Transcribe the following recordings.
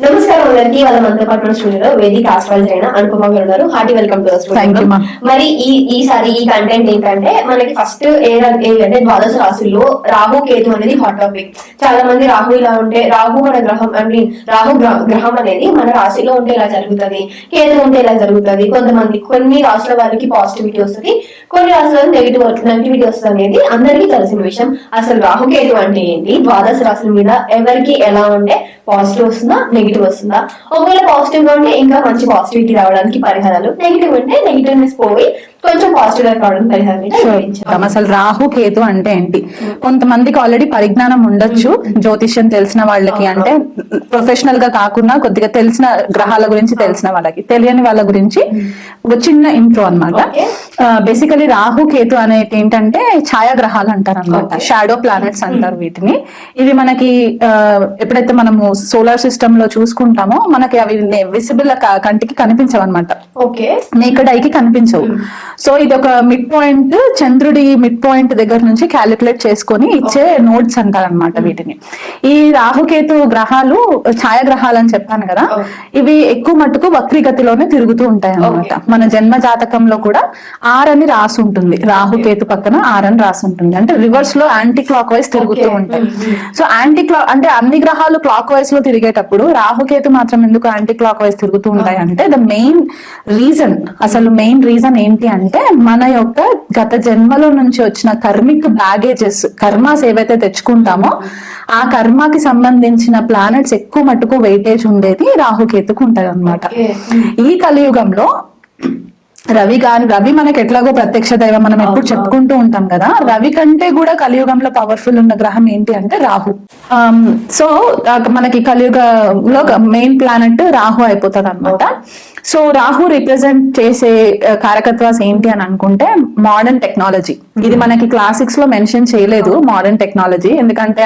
నమస్కారం అందరికి వాళ్ళ మనతో పాటు మన స్టూడియోలో వేదిక ఆస్ట్రాలజీ అయిన అనుపమ గారు ఉన్నారు. Hearty welcome to. మరి ఈ ఈసారి ఈ కంటెంట్ ఏంటంటే మనకి ఫస్ట్ ఏ అంటే ద్వాదశ రాశుల్లో రాహు కేతు అనేది హాట్ టాపిక్ చాలా మంది రాహు ఇలా ఉంటే రాహు మన గ్రహం ఐ మీన్ రాహు గ్ర- గ్రహం అనేది మన రాశిలో ఉంటే ఇలా జరుగుతుంది. కేతు ఉంటే ఇలా జరుగుతుంది. కొంతమంది కొన్ని రాశుల వాళ్ళకి పాజిటివిటీ వస్తుంది. కొన్ని రాశుల నెగిటివ్ నెగిటివిటీ వస్తుంది అనేది అందరికీ తెలిసిన విషయం. అసలు రాహు కేతు అంటే ఏంటి? ద్వాదశ రాశుల మీద ఎవరికి ఎలా ఉంటే పాజిటివ్ వస్తుందా నెగిటివ్ వస్తుందా? ఒకవేళ పాజిటివ్గా ఉంటే ఇంకా మంచి పాజిటివిటీ రావడానికి పరిహారాలు. నెగిటివ్ ఉంటే నెగిటివ్నెస్ పోయి కొంచెం పాజిటివ్గా రావడానికి వివరించాం. అసలు రాహు కేతు అంటే ఏంటి? కొంతమందికి ఆల్రెడీ పరిజ్ఞానం ఉండొచ్చు జ్యోతిష్యం తెలిసిన వాళ్ళకి అంటే ప్రొఫెషనల్గా కాకుండా కొద్దిగా తెలిసిన గ్రహాల గురించి తెలిసిన వాళ్ళకి తెలియని వాళ్ళ గురించి ఒక చిన్న ఇంట్రో అనమాట. బేసికలీ రాహు కేతు అనేది ఏంటంటే ఛాయాగ్రహాలు అంటారు అనమాట. షాడో ప్లానెట్స్ అంటారు వీటిని. ఇవి మనకి ఎప్పుడైతే మనము సోలార్ సిస్టమ్లో చూసుకుంటామో మనకి అవి విసిబుల్ కంటికి కనిపించవు అనమాట ఓకే నేకడ్ ఐకి కనిపించవు. సో ఇది ఒక మిడ్ పాయింట్ చంద్రుడి మిడ్ పాయింట్ దగ్గర నుంచి క్యాలిక్యులేట్ చేసుకొని ఇచ్చే నోట్స్ అంటారు అనమాట వీటిని. ఈ రాహుకేతు గ్రహాలు ఛాయాగ్రహాలు అని చెప్పాను కదా. ఇవి ఎక్కువ మట్టుకు వక్రీగతిలోనే తిరుగుతూ ఉంటాయి అన్నమాట మన జన్మ జాతకంలో కూడా ఆర్ అని రాసి ఉంటుంది. రాహుకేతు పక్కన ఆర్ అని రాసి ఉంటుంది. అంటే రివర్స్లో యాంటీ క్లాక్ వైజ్ తిరుగుతూ. ఉంటాయి. సో యాంటీ క్లాక్ అంటే అన్ని గ్రహాలు క్లాక్ వైజ్లో తిరిగేటప్పుడు రాహుకేతు మాత్రం ఎందుకు యాంటీ క్లాక్ వైజ్ తిరుగుతూ ఉంటాయి అంటే ద మెయిన్ రీజన్ అసలు మెయిన్ రీజన్ ఏంటి అంటే మన యొక్క గత జన్మలో నుంచి వచ్చిన కర్మిక్ బ్యాగేజెస్ కర్మాస్ ఏవైతే తెచ్చుకుంటామో ఆ కర్మకి సంబంధించిన ప్లానెట్స్ ఎక్కువ మటుకు వెయిటేజ్ ఉండేది రాహుకేతుకు ఉంటది అనమాట Okay. ఈ కలియుగంలో రవి గాని రవి మనకి ఎట్లాగో ప్రత్యక్ష దైవం మనం ఎప్పుడు. చెప్పుకుంటూ ఉంటాం కదా రవి కంటే కూడా కలియుగంలో పవర్ఫుల్ ఉన్న గ్రహం ఏంటి అంటే రాహు. సో మనకి కలియుగంలో మెయిన్ ప్లానెట్ రాహు అయిపోతుంది అనమాట సో రాహు రిప్రజెంట్ చేసే కారకత్వాస్ ఏంటి అని అనుకుంటే మోడర్న్ టెక్నాలజీ ఇది మనకి క్లాసిక్స్లో మెన్షన్ చేయలేదు మోడర్న్ టెక్నాలజీ ఎందుకంటే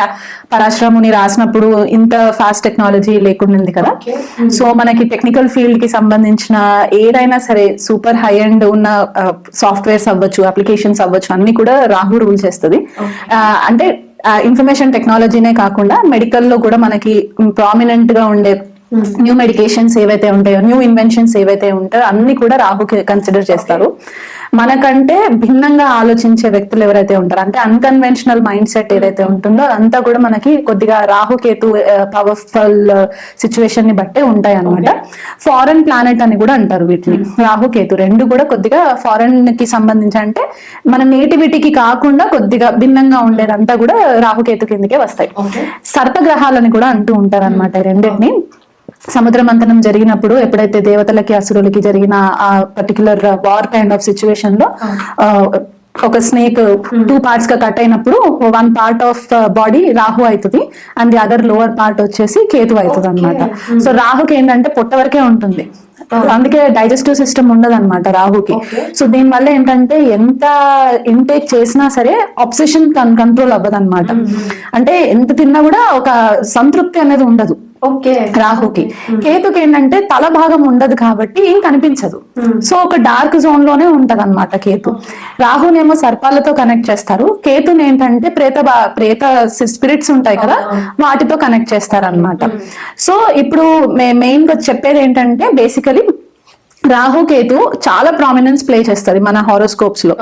పరాశ్రముని రాసినప్పుడు ఇంత ఫాస్ట్ టెక్నాలజీ లేకుండా కదా. Okay. సో మనకి టెక్నికల్ ఫీల్డ్కి సంబంధించిన ఏదైనా సరే సూపర్ హై అండ్ ఉన్న సాఫ్ట్వేర్స్ అవ్వచ్చు అప్లికేషన్స్ అవ్వచ్చు అన్ని కూడా రాహు రూల్ చేస్తుంది. ఆ, అంటే ఇన్ఫర్మేషన్ టెక్నాలజీనే కాకుండా మెడికల్లో కూడా మనకి ప్రామినెంట్గా ఉండే న్యూ మెడికేషన్స్ ఏవైతే ఉంటాయో న్యూ ఇన్వెన్షన్స్ ఏవైతే ఉంటాయో అన్ని కూడా రాహు కన్సిడర్ చేస్తారు. మనకంటే భిన్నంగా ఆలోచించే వ్యక్తులు ఎవరైతే ఉంటారో అంటే అన్కన్వెన్షనల్ మైండ్ సెట్ ఏదైతే ఉంటుందో అదంతా కూడా మనకి కొద్దిగా రాహుకేతు పవర్ఫుల్ సిచ్యువేషన్ని బట్టే ఉంటాయి అనమాట ఫారెన్ ప్లానెట్ అని కూడా అంటారు వీటిని. రాహుకేతు రెండు కూడా కొద్దిగా ఫారెన్కి సంబంధించి అంటే మన నేటివిటీకి కాకుండా కొద్దిగా భిన్నంగా ఉండేదంతా కూడా రాహుకేతు కిందకే వస్తాయి. సర్పగ్రహాలని కూడా అంటూ ఉంటారు అనమాట రెండింటిని. సముద్ర మంథనం జరిగినప్పుడు ఎప్పుడైతే దేవతలకి అసురులకి జరిగిన ఆ పర్టికులర్ వార్ కైండ్ ఆఫ్ సిచ్యువేషన్లో ఒక స్నేక్ టూ పార్ట్స్గా కట్ అయినప్పుడు one part of body Rahu అవుతుంది and the other lower part వచ్చేసి కేతు అవుతుంది అనమాట సో రాహుకి ఏంటంటే పొట్ట వరకే ఉంటుంది. అందుకే డైజెస్టివ్ సిస్టమ్ ఉండదు అనమాట రాహుకి. సో దీని వల్ల ఏంటంటే ఎంత ఇంటేక్ చేసినా సరే ఆప్సిషన్ కంట్రోల్ అవ్వదు అనమాట అంటే ఎంత తిన్నా కూడా ఒక సంతృప్తి అనేది ఉండదు. రాహుకి. కేతుకి ఏంటంటే తల భాగం ఉండదు కాబట్టి ఏం కనిపించదు. సో ఒక డార్క్ జోన్లోనే ఉంటది అనమాట కేతు రాహునేమో సర్పాలతో కనెక్ట్ చేస్తారు. కేతుని ఏంటంటే ప్రేత ప్రేత స్పిరిట్స్ ఉంటాయి కదా వాటితో కనెక్ట్ చేస్తారు అనమాట సో ఇప్పుడు మెయిన్గా చెప్పేది ఏంటంటే బేసికలీ రాహు కేతు చాలా ప్రామినెన్స్ ప్లే చేస్తుంది మన హారోస్కోప్స్లో.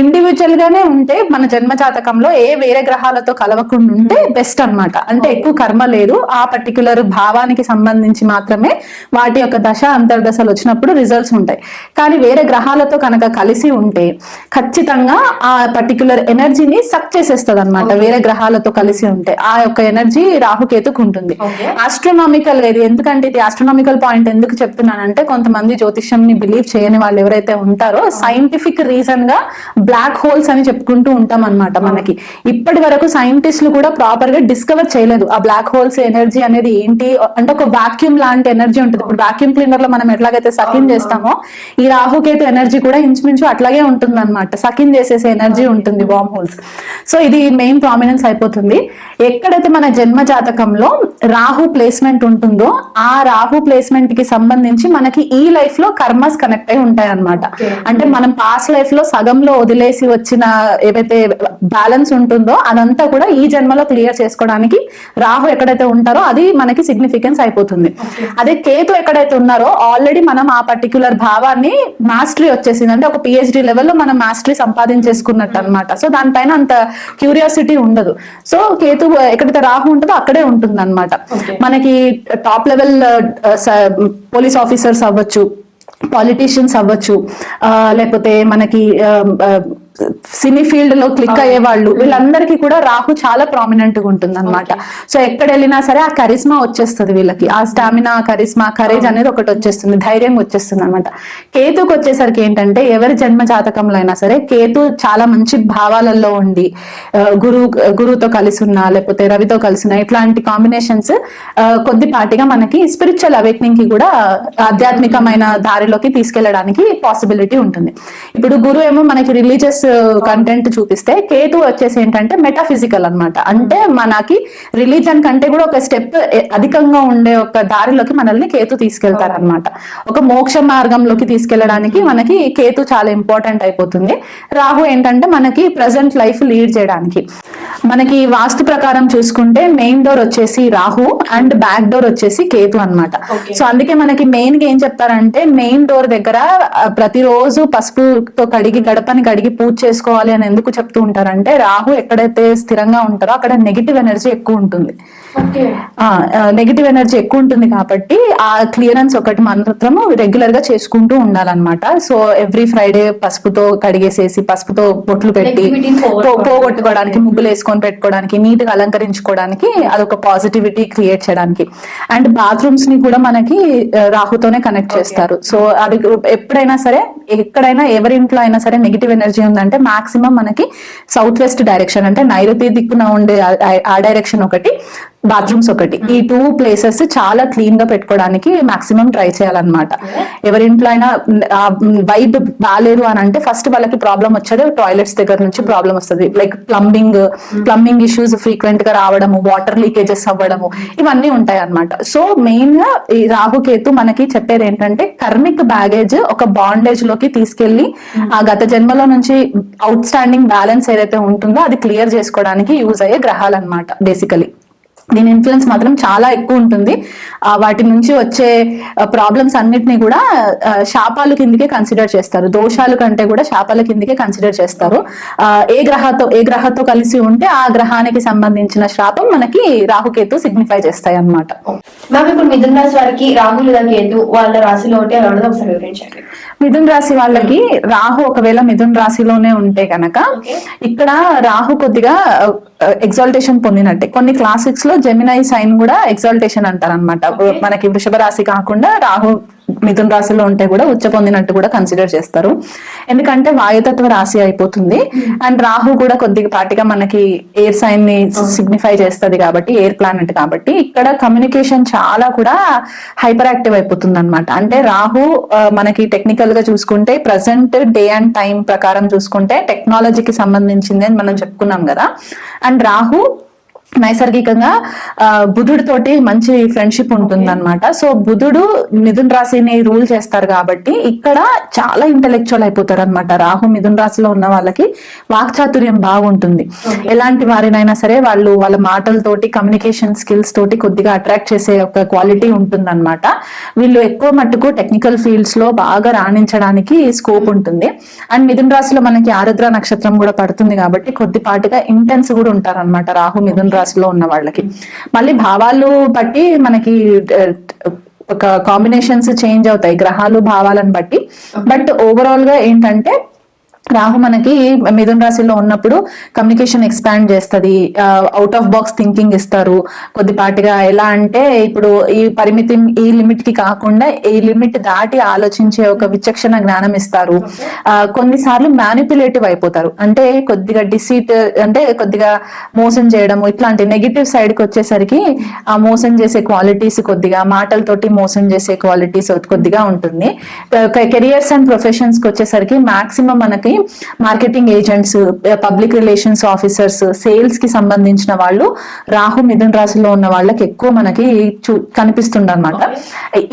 ఇండివిజువల్ గానే ఉంటే మన జన్మ జాతకంలో ఏ వేరే గ్రహాలతో కలవకుండా ఉంటే బెస్ట్ అన్నమాట. అంటే ఎక్కువ కర్మ లేదు. ఆ పర్టికులర్ భావానికి సంబంధించి మాత్రమే వాటి యొక్క దశ అంతర్దశలు వచ్చినప్పుడు రిజల్ట్స్ ఉంటాయి. కానీ వేరే గ్రహాలతో కనుక కలిసి ఉంటే ఖచ్చితంగా ఆ పర్టికులర్ ఎనర్జీని సక్ చేసేస్తుంది అనమాట వేరే గ్రహాలతో కలిసి ఉంటే ఆ యొక్క ఎనర్జీ రాహుకేతుకు ఉంటుంది. ఆస్ట్రోనామికల్ ఇది ఎందుకంటే ఇది ఆస్ట్రోనామికల్ పాయింట్ ఎందుకు చెప్తున్నానంటే కొంతమంది జ్యోతిష్ విషయం ని బిలీవ్ చేయని వాళ్ళు ఎవరైతే ఉంటారో సైంటిఫిక్ రీజన్గా బ్లాక్ హోల్స్ అని చెప్పుకుంటూ ఉంటాం అన్నమాట మనకి. ఇప్పటి వరకు సైంటిస్టులు కూడా ప్రాపర్గా డిస్కవర్ చేయలేదు ఆ బ్లాక్ హోల్స్ ఎనర్జీ అనేది ఏంటి? అంటే ఒక వాక్యూమ్ లాంటి ఎనర్జీ ఉంటుంది. ఇప్పుడు వాక్యూమ్ క్లీనర్లో మనం ఎట్లాగైతే సకిన్ చేస్తామో ఈ రాహుకేతు ఎనర్జీ కూడా ఇంచుమించు అట్లాగే ఉంటుంది అనమాట సకిన్ చేసేసే ఎనర్జీ ఉంటుంది బాంబ్ హోల్స్ సో ఇది మెయిన్ ప్రామినెన్స్ అయిపోతుంది. ఎక్కడైతే మన జన్మ జాతకంలో రాహు ప్లేస్మెంట్ ఉంటుందో ఆ రాహు ప్లేస్మెంట్కి సంబంధించి మనకి ఈ లైఫ్లో కర్మస్ కనెక్ట్ అయి ఉంటాయి అనమాట. అంటే మనం పాస్ట్ లైఫ్లో సగంలో వదిలేసి వచ్చిన ఏవైతే బ్యాలెన్స్ ఉంటుందో అదంతా కూడా ఈ జన్మలో క్లియర్ చేసుకోవడానికి రాహు ఎక్కడైతే ఉంటారో అది మనకి సిగ్నిఫికెన్స్ అయిపోతుంది. అదే కేతు ఎక్కడైతే ఉన్నారో ఆల్రెడీ మనం ఆ పర్టికులర్ భావాన్ని మాస్టరీ వచ్చేసింది. అంటే ఒక పిహెచ్డి లెవెల్లో మనం మాస్టరీ సంపాదించేసుకున్నట్టు అనమాట సో దానిపైన అంత క్యూరియాసిటీ ఉండదు. సో కేతు ఎక్కడైతే రాహు ఉంటుందో అక్కడే ఉంటుంది అనమాట. మనకి టాప్ లెవెల్ పోలీస్ ఆఫీసర్స్ అవ్వచ్చు పాలిటీషియన్స్ అవ్వచ్చు. ఆ, లేకపోతే మనకి సినీ ఫీల్డ్లో క్లిక్ అయ్యే వాళ్ళు వీళ్ళందరికీ కూడా రాహు చాలా ప్రామినెంట్గా ఉంటుంది అనమాట సో ఎక్కడ వెళ్ళినా సరే ఆ కరిస్మా వచ్చేస్తుంది వీళ్ళకి. ఆ స్టామినా కరిస్మా కరేజ్ అనేది ఒకటి వచ్చేస్తుంది ధైర్యం వచ్చేస్తుంది అనమాట కేతుకు వచ్చేసరికి ఏంటంటే ఎవరి జన్మ జాతకంలో అయినా సరే కేతు చాలా మంచి భావాలలో ఉండి గురు గురువుతో కలిసి ఉన్నా లేకపోతే రవితో కలిసి ఉన్నా ఇట్లాంటి కాంబినేషన్స్ కొద్దిపాటిగా మనకి స్పిరిచువల్ అవేక్నింగ్కి కూడా ఆధ్యాత్మికమైన దారిలోకి తీసుకెళ్ళడానికి పాసిబిలిటీ ఉంటుంది. ఇప్పుడు గురు ఏమో మనకి రిలీజియస్ కంటెంట్ చూపిస్తే కేతు వచ్చేసి ఏంటంటే మెటాఫిజికల్ అన్నమాట. అంటే మనకి రిలీజన్ కంటే కూడా ఒక స్టెప్ అధికంగా ఉండే ఒక దారిలోకి మనల్ని కేతు తీసుకెళ్తారు అనమాట ఒక మోక్ష మార్గంలోకి తీసుకెళ్ళడానికి మనకి కేతు చాలా ఇంపార్టెంట్ అయిపోతుంది. రాహు ఏంటంటే మనకి ప్రజెంట్ లైఫ్ లీడ్ చేయడానికి. మనకి వాస్తు ప్రకారం చూసుకుంటే మెయిన్ డోర్ వచ్చేసి రాహు అండ్ బ్యాక్ డోర్ వచ్చేసి కేతు Okay. సో అందుకే మనకి మెయిన్గా ఏం చెప్తారంటే మెయిన్ డోర్ దగ్గర ప్రతిరోజు పసుపుతో కడిగి గడపని కడిగి పూజ చేసుకోవాలి అని ఎందుకు చెప్తూ ఉంటారంటే రాహు ఎక్కడైతే స్థిరంగా ఉంటారో అక్కడ నెగిటివ్ ఎనర్జీ ఎక్కువ ఉంటుంది నెగిటివ్ ఎనర్జీ ఎక్కువ ఉంటుంది కాబట్టి ఆ క్లియరెన్స్ ఒకటి మాత్రము రెగ్యులర్గా చేసుకుంటూ ఉండాలన్నమాట. సో ఎవ్రీ ఫ్రైడే పసుపుతో కడిగేసేసి పసుపుతో బొట్లు పెట్టి పోగొట్టుకోవడానికి. ముగ్గులు వేసుకొని పెట్టుకోవడానికి నీట్గా అలంకరించుకోవడానికి అదొక పాజిటివిటీ క్రియేట్ చేయడానికి. అండ్ బాత్రూమ్స్ని కూడా మనకి రాహుతోనే కనెక్ట్ చేస్తారు. సో అది ఎప్పుడైనా సరే ఎక్కడైనా ఎవరి ఇంట్లో అయినా సరే నెగిటివ్ ఎనర్జీ ఉందంటే మాక్సిమం మనకి సౌత్ వెస్ట్ డైరెక్షన్ అంటే నైరుతి దిక్కున ఉండే ఆ డైరెక్షన్ ఒకటి బాత్రూమ్స్ ఒకటి. ఈ టూ ప్లేసెస్ చాలా క్లీన్గా పెట్టుకోవడానికి మాక్సిమం ట్రై చేయాలన్నమాట. ఎవరింట్లో అయినా వైబ్ బాగాలేదు అని అంటే ఫస్ట్ వాళ్ళకి ప్రాబ్లం వచ్చేది టాయిలెట్స్ దగ్గర నుంచి ప్రాబ్లం వస్తుంది. లైక్ ప్లంబింగ్ ప్లంబింగ్ ఇష్యూస్ ఫ్రీక్వెంట్గా రావడము వాటర్ లీకేజెస్ అవ్వడము ఇవన్నీ ఉంటాయి అన్నమాట సో మెయిన్గా ఈ రాహుకేతు మనకి చెప్పేది ఏంటంటే కర్మిక్ బ్యాగేజ్ ఒక బాండేజ్లోకి తీసుకెళ్ళి ఆ గత జన్మలో నుంచి అవుట్ స్టాండింగ్ బ్యాలెన్స్ ఏదైతే ఉంటుందో అది క్లియర్ చేసుకోవడానికి యూజ్ అయ్యే గ్రహాలు అనమాట బేసికలీ దీని ఇన్ఫ్లుయెన్స్ మాత్రం చాలా ఎక్కువ ఉంటుంది. వాటి నుంచి వచ్చే ప్రాబ్లమ్స్ అన్నిటిని కూడా శాపాలు కిందకే కన్సిడర్ చేస్తారు. దోషాలు కంటే కూడా శాపాల కిందకే కన్సిడర్ చేస్తారు. ఏ గ్రహతో ఏ గ్రహతో కలిసి ఉంటే ఆ గ్రహానికి సంబంధించిన శాపం మనకి రాహుకేతు సిగ్నిఫై చేస్తాయి అన్నమాట. మ్యామ్ ఇప్పుడు మిథున్ రాశి వారికి రాహు కేతు వాళ్ళ రాశిలో ఉంటే ఒకసారి వివరించండి. మిథున్ రాశి వాళ్ళకి రాహు ఒకవేళ మిథున్ రాశిలోనే ఉంటే గనక Okay. ఇక్కడ రాహు కొద్దిగా ఎగ్జాల్టేషన్ పొందినట్టే కొన్ని క్లాసిక్స్లో జెమినై సైన్ కూడా ఎగ్జాల్టేషన్ అంటారు అనమాట. మనకి వృషభ రాశి కాకుండా రాహు మిథున్ రాశిలో ఉంటే కూడా ఉచ్చ పొందినట్టు కూడా కన్సిడర్ చేస్తారు. ఎందుకంటే వాయుతత్వ రాశి అయిపోతుంది. అండ్ రాహు కూడా కొద్దిగా పాటిగా మనకి ఎయిర్ సైన్ని సిగ్నిఫై చేస్తుంది కాబట్టి ఎయిర్ ప్లానెట్ కాబట్టి ఇక్కడ కమ్యూనికేషన్ చాలా కూడా హైపర్ యాక్టివ్ అయిపోతుంది అనమాట అంటే రాహు మనకి టెక్నికల్గా చూసుకుంటే ప్రజెంట్ డే అండ్ టైం ప్రకారం చూసుకుంటే టెక్నాలజీకి సంబంధించింది అని మనం చెప్పుకున్నాం కదా. అండ్ రాహు నైసర్గికంగా ఆ, బుధుడితోటి మంచి ఫ్రెండ్షిప్ ఉంటుంది అనమాట సో బుధుడు మిథున్ రాశిని రూల్ చేస్తారు కాబట్టి ఇక్కడ చాలా ఇంటెలెక్చువల్ అయిపోతారు అనమాట రాహు మిథున్ రాశిలో ఉన్న వాళ్ళకి వాక్చాతుర్యం బాగుంటుంది. ఎలాంటి వారినైనా సరే వాళ్ళు వాళ్ళ మాటలతోటి కమ్యూనికేషన్ స్కిల్స్ తోటి కొద్దిగా అట్రాక్ట్ చేసే ఒక క్వాలిటీ ఉంటుంది అనమాట వీళ్ళు ఎక్కువ మట్టుకు టెక్నికల్ ఫీల్డ్స్లో బాగా రాణించడానికి స్కోప్ ఉంటుంది. అండ్ మిథున్ రాశిలో మనకి ఆరుద్ర నక్షత్రం కూడా పడుతుంది కాబట్టి కొద్దిపాటిగా ఇంటెన్స్ కూడా ఉంటారు అనమాట రాహు మిథున్ రాశిలో ఉన్న వాళ్ళకి. మళ్ళీ భావాలు బట్టి మనకి ఒక కాంబినేషన్స్ చేంజ్ అవుతాయి గ్రహాలు భావాలను బట్టి. బట్ ఓవరాల్గా ఏంటంటే రాహు మనకి మిథున రాశిలో ఉన్నప్పుడు కమ్యూనికేషన్ ఎక్స్పాండ్ చేస్తుంది. అవుట్ ఆఫ్ బాక్స్ థింకింగ్ ఇస్తారు. కొద్దిపాటిగా ఎలా అంటే ఇప్పుడు ఈ పరిమితి ఈ లిమిట్కి కాకుండా ఈ లిమిట్ దాటి ఆలోచించే ఒక విచక్షణ జ్ఞానం ఇస్తారు. కొన్నిసార్లు మ్యానిపులేటివ్ అయిపోతారు. అంటే కొద్దిగా డిసీట్ అంటే కొద్దిగా మోసం చేయడం ఇట్లాంటి నెగిటివ్ సైడ్కి వచ్చేసరికి ఆ మోసం చేసే క్వాలిటీస్ కొద్దిగా మాటలతోటి మోసం చేసే క్వాలిటీస్ కొద్దిగా ఉంటుంది. కెరియర్స్ అండ్ ప్రొఫెషన్స్కి వచ్చేసరికి మాక్సిమం మనకి marketing agents public relations officers సేల్స్కి సంబంధించిన వాళ్ళు రాహు మిథున్ రాశిలో ఉన్న వాళ్ళకి ఎక్కువ మనకి అనమాట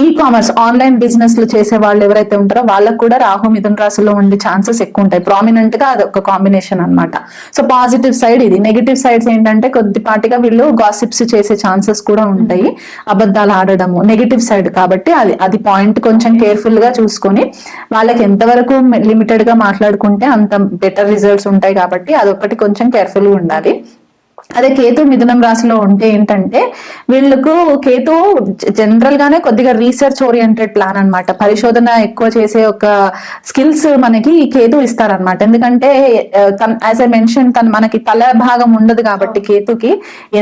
ఈ కామర్స్ ఆన్లైన్ బిజినెస్లు చేసే వాళ్ళు ఎవరైతే ఉంటారో వాళ్ళకు కూడా రాహు మిథున్ రాశిలో ఉండే ఛాన్సెస్ ఎక్కువ ఉంటాయి. ప్రామినెంట్గా అది ఒక కాంబినేషన్ అన్నమాట. సో పాజిటివ్ సైడ్ ఇది. నెగిటివ్ సైడ్స్ ఏంటంటే కొద్దిపాటిగా వీళ్ళు గాసిప్స్ చేసే ఛాన్సెస్ కూడా ఉంటాయి. అబద్ధాలు ఆడడము. నెగిటివ్ సైడ్ కాబట్టి అది అది పాయింట్ కొంచెం కేర్ఫుల్గా చూసుకొని వాళ్ళకి ఎంతవరకు లిమిటెడ్గా మాట్లాడుకుంటే అంత బెటర్ రిజల్ట్స్ ఉంటాయి కాబట్టి అదొకటి కొంచెం కేర్ఫుల్గా ఉండాలి. అదే కేతు మిథునం రాశిలో ఉంటే ఏంటంటే వీళ్ళకు కేతు జనరల్ గానే కొద్దిగా రీసెర్చ్ ఓరియంటెడ్ ప్లాన్ అన్నమాట. పరిశోధన ఎక్కువ చేసే ఒక స్కిల్స్ మనకి కేతు ఇస్తారనమాట ఎందుకంటే యాజ్ ఐ మెన్షన్ తన మనకి తల భాగం ఉండదు కాబట్టి కేతుకి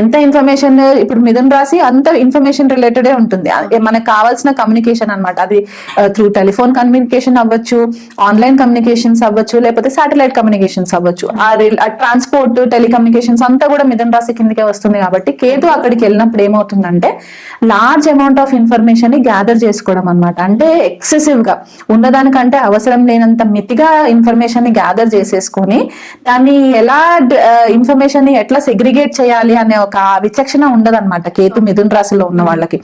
ఎంత ఇన్ఫర్మేషన్ ఇప్పుడు మిథున్ రాశి అంత ఇన్ఫర్మేషన్ రిలేటెడే ఉంటుంది. మనకు కావాల్సిన కమ్యూనికేషన్ అన్నమాట. అది త్రూ టెలిఫోన్ కమ్యూనికేషన్ అవ్వచ్చు ఆన్లైన్ కమ్యూనికేషన్స్ అవ్వచ్చు లేకపోతే సాటిలైట్ కమ్యూనికేషన్స్ అవ్వచ్చు. ఆ ట్రాన్స్పోర్ట్ టెలికమ్యూనికేషన్స్ అంతా కూడా మిథున రాశి కిందకే వస్తుంది కాబట్టి కేతు అక్కడికి వెళ్ళినప్పుడు ఏమవుతుందంటే లార్జ్ అమౌంట్ ఆఫ్ ఇన్ఫర్మేషన్ని గ్యాదర్ చేసుకోవడం అనమాట అంటే ఎక్సెసివ్గా ఉన్నదానికంటే అవసరం లేనంత మితిగా ఇన్ఫర్మేషన్ని గ్యాదర్ చేసేసుకొని దాన్ని ఎలా ఇన్ఫర్మేషన్ని ఎట్లా సెగ్రిగేట్ చేయాలి అనే ఒక విచక్షణ ఉండదన్నమాట కేతు మిథున్ రాశిలో ఉన్న వాళ్ళకి.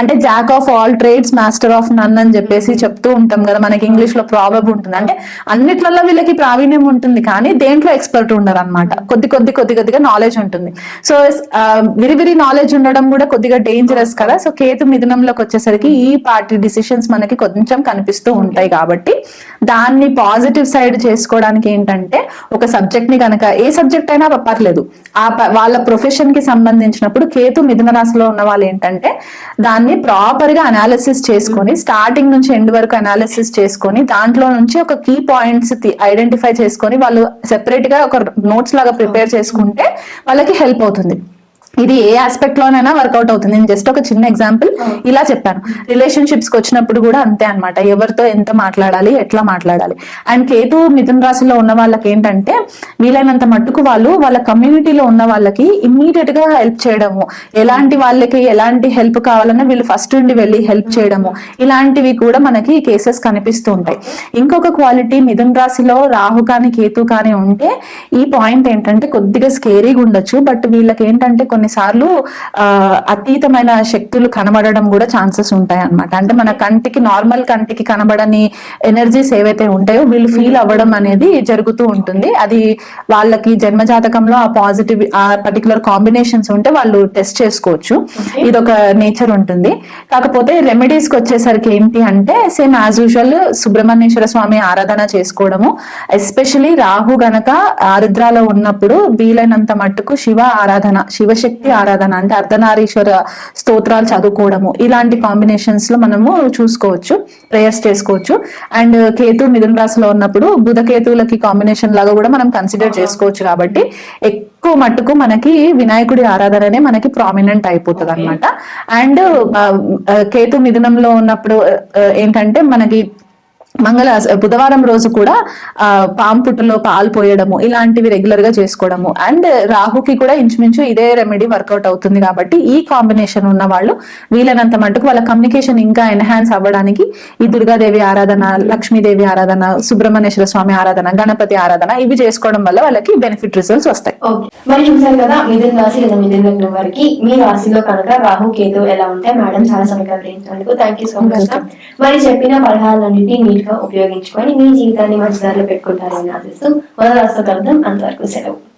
అంటే jack of all trades master of none అని చెప్పేసి చెప్తూ ఉంటాం కదా మనకి ఇంగ్లీష్లో ప్రాబ్లం ఉంటుంది. అంటే అన్నిట్లలో వీళ్ళకి ప్రావీణ్యం ఉంటుంది కానీ దేంట్లో ఎక్స్పర్ట్ ఉండరు అనమాట కొద్ది కొద్ది కొద్ది కొద్దిగా నాలెడ్జ్ ఉంటుంది. సో విరివిరి నాలెడ్జ్ ఉండడం కూడా కొద్దిగా డేంజరస్ కదా. సో కేతు మిథునంలోకి వచ్చేసరికి ఈ పార్టీ డిసిషన్స్ మనకి కొంచెం కనిపిస్తూ ఉంటాయి కాబట్టి దాన్ని పాజిటివ్ సైడ్ చేసుకోవడానికి ఏంటంటే ఒక సబ్జెక్ట్ని కనుక ఏ సబ్జెక్ట్ అయినా పర్లేదు. ఆ వాళ్ళ ప్రొఫెషన్కి సంబంధించినప్పుడు కేతు మిథున రాశిలో ఉన్న వాళ్ళు ఏంటంటే దాన్ని ప్రాపర్గా అనాలిసిస్ చేసుకొని స్టార్టింగ్ నుంచి ఎండ్ వరకు అనాలిసిస్ చేసుకొని దాంట్లో నుంచి ఒక కీ పాయింట్స్ ఐడెంటిఫై చేసుకొని వాళ్ళు సెపరేట్గా ఒక నోట్స్ లాగా ప్రిపేర్ చేసుకుంటే వాళ్ళకి హెల్ప్ అవుతుంది. ఇది ఏ ఆస్పెక్ట్ లోనైనా వర్కౌట్ అవుతుంది. నేను జస్ట్ ఒక చిన్న ఎగ్జాంపుల్ ఇలా చెప్పాను. రిలేషన్షిప్స్కి వచ్చినప్పుడు కూడా అంతే అన్నమాట. ఎవరితో ఎంత మాట్లాడాలి ఎట్లా మాట్లాడాలి. అండ్ కేతు మిథున్ రాశిలో ఉన్న వాళ్ళకి ఏంటంటే వీలైనంత మట్టుకు వాళ్ళు వాళ్ళ కమ్యూనిటీలో ఉన్న వాళ్ళకి ఇమ్మీడియట్గా హెల్ప్ చేయడము. ఎలాంటి వాళ్ళకి ఎలాంటి హెల్ప్ కావాలన్నా వీళ్ళు ఫస్ట్ నుండి వెళ్ళి హెల్ప్ చేయడము. ఇలాంటివి కూడా మనకి కేసెస్ కనిపిస్తూ ఉంటాయి. ఇంకొక క్వాలిటీ మిథున్ రాశిలో రాహు కానీ కేతు కానీ ఉంటే ఈ పాయింట్ ఏంటంటే కొద్దిగా స్కేరీగా ఉండొచ్చు. బట్ వీళ్ళకి ఏంటంటే కొన్నిసార్లు ఆ, అతీతమైన శక్తులు కనబడడం కూడా ఛాన్సెస్ ఉంటాయి అన్నమాట అంటే మన కంటికి నార్మల్ కంటికి కనబడని ఎనర్జీస్ ఏవైతే ఉంటాయో వీళ్ళు ఫీల్ అవ్వడం అనేది జరుగుతూ ఉంటుంది. అది వాళ్ళకి జన్మ జాతకంలో ఆ పాజిటివ్ ఆ పర్టికులర్ కాంబినేషన్స్ ఉంటే వాళ్ళు టెస్ట్ చేసుకోవచ్చు. ఇది ఒక నేచర్ ఉంటుంది. కాకపోతే రెమెడీస్కి వచ్చేసరికి ఏంటి అంటే same as usual Subrahmanyeswara Swamy ఆరాధన చేసుకోవడము. ఎస్పెషలీ రాహు గనక ఆరుద్రాలో ఉన్నప్పుడు వీలైనంత మట్టుకు శివ ఆరాధన శివశక్తి ఆరాధన అంటే అర్ధనారీశ్వర స్తోత్రాలు చదువుకోవడము. ఇలాంటి కాంబినేషన్స్లో మనము చూసుకోవచ్చు ప్రేయర్స్ చేసుకోవచ్చు. అండ్ కేతు మిథున రాశిలో ఉన్నప్పుడు బుధ కేతువులకి కాంబినేషన్ లాగా కూడా మనం కన్సిడర్ చేసుకోవచ్చు కాబట్టి ఎక్కువ మట్టుకు మనకి వినాయకుడి ఆరాధననే మనకి ప్రామినెంట్ అయిపోతుంది అనమాట అండ్ కేతు మిథునంలో ఉన్నప్పుడు ఏంటంటే మనకి మంగళ బుధవారం రోజు కూడా ఆ పాము పుట్టలో పాలు పోయడము ఇలాంటివి రెగ్యులర్గా చేసుకోవడము. అండ్ రాహుకి కూడా ఇంచుమించు ఇదే రెమెడీ వర్కౌట్ అవుతుంది కాబట్టి ఈ కాంబినేషన్ ఉన్న వాళ్ళు వీలైనంత మటుకు వాళ్ళ కమ్యూనికేషన్ ఇంకా ఎన్హాన్స్ అవ్వడానికి ఈ దుర్గాదేవి ఆరాధన లక్ష్మీదేవి ఆరాధన సుబ్రహ్మణ్యేశ్వర స్వామి ఆరాధన గణపతి ఆరాధన ఇవి చేసుకోవడం వల్ల వాళ్ళకి బెనిఫిట్ రిజల్ట్స్ వస్తాయి. మరి చూసారు కదా మిథున్ రాశి లేదా మిథున్ లగ్నం వారికి మీ రాశిలో కనుక రాహు కేతు ఎలా ఉంటే మేడం చాలా వివరించినందుకు థ్యాంక్ యూ సో మచ్ మరి చెప్పిన పరిహారాలన్నింటినీ నీట్ గా ఉపయోగించుకొని మీ జీవితాన్ని మంచి దారిలో పెట్టుకుంటారని ఆశిస్తూ మన రాష్ట్ర అంతవరకు సెలవు.